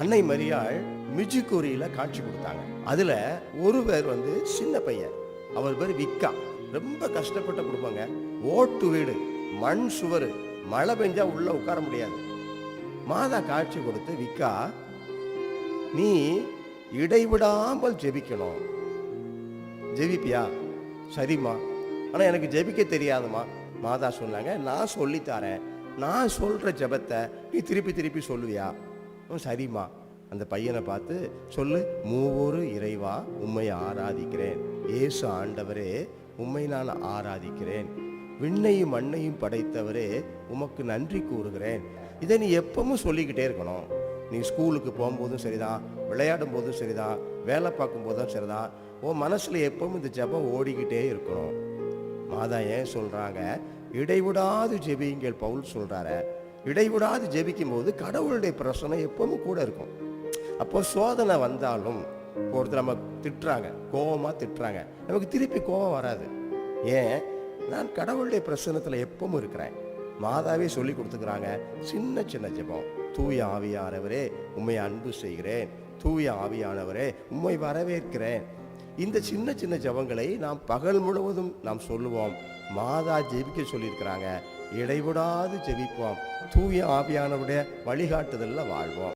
அன்னை மரியாள் மிஜிகோரியில காட்சி கொடுத்தாங்க. அதுல ஒரு பேர் வந்து சின்ன பையன் அவர் பேர் விக்கா. ரொம்ப கஷ்டப்பட்ட குடும்பங்க ஓட்டு வீடு மண் சுவர் மழை பெஞ்சா உள்ள உட்கார முடியாது. மாதா காட்சி கொடுத்து விக்கா நீ இடைவிடாமல் ஜெபிக்கணும். ஜெபிப்பியா? சரிம்மா. ஆனால் எனக்கு ஜெபிக்க தெரியாதும்மா மாதா சொன்னாங்க. நான் சொல்லித்தாரேன் நான் சொல்கிற ஜெபத்தை நீ திருப்பி திருப்பி சொல்லுவியா? சரிம்மா. அந்த பையனை பார்த்து சொல்லு மூவொரு இறைவா உம்மை ஆராதிக்கிறேன். இயேசு ஆண்டவரே உம்மை நான் ஆராதிக்கிறேன். விண்ணையும் மண்ணையும் படைத்தவரே உமக்கு நன்றி கூறுகிறேன். இதை நீ எப்பவும் சொல்லிக்கிட்டே இருக்கணும். நீ ஸ்கூலுக்கு போகும்போதும் சரிதான் விளையாடும் போதும் சரிதான் வேலை பார்க்கும் போதும் சரிதான். உன் மனசில் எப்பவும் இந்த ஜெபம் ஓடிக்கிட்டே இருக்கணும். மாதா ஏன் சொல்கிறாங்க இடைவிடாது ஜெபிங்கள் பவுல் சொல்கிறார இடைவிடாது ஜெபிக்கும் போது கடவுளுடைய பிரசனை எப்பவும் கூட இருக்கும். அப்போ சோதனை வந்தாலும் ஒருத்தர் நம்ம திட்டுறாங்க கோபமாக திட்டுறாங்க. நமக்கு திருப்பி கோபம் வராது. ஏன்? நான் கடவுளுடைய பிரசனத்தில் எப்பவும் இருக்கிறேன். மாதாவே சொல்லி கொடுத்துக்கிறாங்க சின்ன சின்ன ஜெபம். தூய ஆவியானவரே உண்மை அன்பு செய்கிறேன். தூய ஆவியானவரே உண்மை வரவேற்கிறேன். இந்த சின்ன சின்ன ஜெபங்களை நாம் பகல் முழுவதும் நாம் சொல்லுவோம். மாதா ஜெபிக்க சொல்லியிருக்கிறாங்க. இடைவிடாது ஜெபிப்போம். தூய ஆவியானவருடைய வழிகாட்டுதலில் வாழ்வோம்.